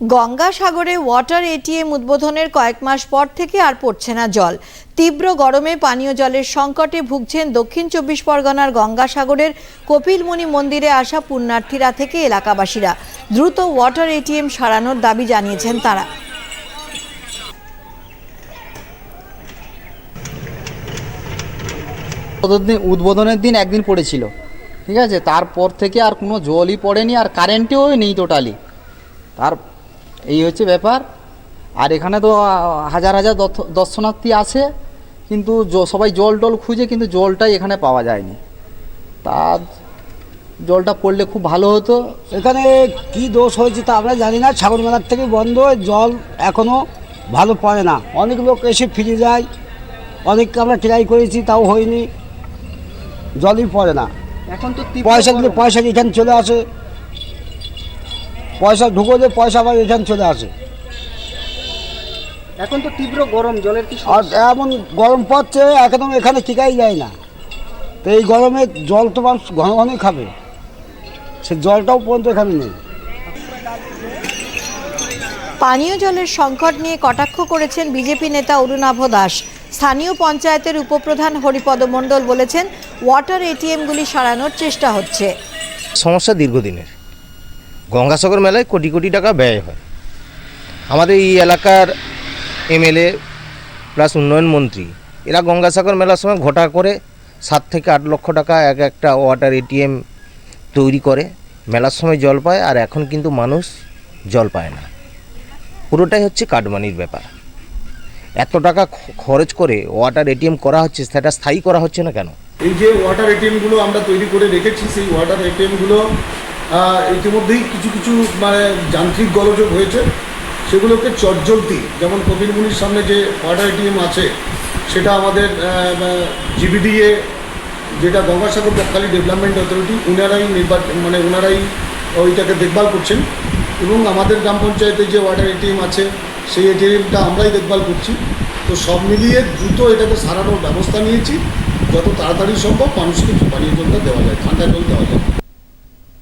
গঙ্গাসাগরে water ATM উদ্বোধনের কয়েক মাস পর থেকে আর পড়ছে না জল। তীব্র গরমে পানীয় জলের সংকটে ভুগছেন দক্ষিণ চব্বিশ পরগনার গঙ্গাসাগরের কপিলমুনি মন্দিরে আসা পুণ্যার্থীরা থেকে এলাকাবাসীরা। দ্রুত ওয়াটার এটিএম সারানোর দাবি জানিয়েছেন তারা। উদ্বোধনের দিন একদিন পড়েছিল। ঠিক আছে? তারপর থেকে আর কোনো জলই পড়েনি আর কারেন্টেও নেই টোটালি তার এই হচ্ছে ব্যাপার। আর এখানে তো হাজার হাজার দর্শনার্থী আসে কিন্তু সবাই জল টল খুঁজে কিন্তু জলটাই এখানে পাওয়া যায়নি। তা জলটা পড়লে খুব ভালো হতো। এখানে কি দোষ হয়েছে তা আমরা জানি না। ছাগল মেলার থেকে বন্ধ জল এখনও ভালো পড়ে না। অনেক লোক এসে ফিরে যায়। অনেককে আমরা ট্রাই করেছি তাও হয়নি। জলই পড়ে না। এখন তো পয়সা দিলে পয়সা এখানে চলে আসে। পয়সা ঢুকোলে পয়সা আবার রিটার্ন চলে আসে। এখন তো তীব্র গরম জলের কি আর এমন গরম পড়ছে একদম এখানে টিকাই যায় না। তো এই গরমে জল তো মানুষ ঘন ঘনই খাবে। সে জলটাও পর্যন্ত এখানে নেই। পানীয় জলের সংকট নিয়ে কটাক্ষ করেছেন বিজেপি নেতা অরুণাভ দাস। স্থানীয় পঞ্চায়েতের উপপ্রধান হরিপদ মণ্ডল বলেছেন ওয়াটার এটিএমগুলি সারানোর চেষ্টা হচ্ছে। সমস্যা দীর্ঘদিনের। গঙ্গাসাগর মেলায় কোটি কোটি টাকা ব্যয় হয়। আমাদের এই এলাকার এমএলএ প্লাস উন্নয়ন মন্ত্রী, এরা গঙ্গাসাগর মেলার সময় ঘটা করে সাত থেকে আট লক্ষ টাকা এক একটা ওয়াটার এটিএম তৈরি করে, মেলার সময় জল পায় আর এখন কিন্তু মানুষ জল পায় না। পুরোটাই হচ্ছে কাটমানির ব্যাপার। এত টাকা খরচ করে ওয়াটার এটিএম করা হচ্ছে, সেটা স্থায়ী করা হচ্ছে না কেন? এই যে ওয়াটার এটিএমগুলো আমরা তৈরি করে রেখেছি, সেই ওয়াটার এটিএমগুলো ইতিমধ্যেই কিছু কিছু মানে যান্ত্রিক গোলযোগ হয়েছে। সেগুলোকে চটজলতি যেমন কপিলমুনির সামনে যে ওয়াটার এটিএম আছে, সেটা আমাদের জিবিডিএ যেটা গঙ্গাসাগর বকখালি ডেভেলপমেন্ট অথরিটি ওনারাই নির্বাচন মানে ওনারাই ওইটাকে দেখভাল করছেন। এবং আমাদের গ্রাম পঞ্চায়েতে যে ওয়াটার এটিএম আছে, সেই এটিএমটা আমরাই দেখভাল করছি। তো সব মিলিয়ে দ্রুত এটাকে সারানোর ব্যবস্থা নিয়েছি। যত তাড়াতাড়ি সম্ভব মানুষকে পানীয় জলটা দেওয়া যায়, ঠান্ডা জল দেওয়া যায়।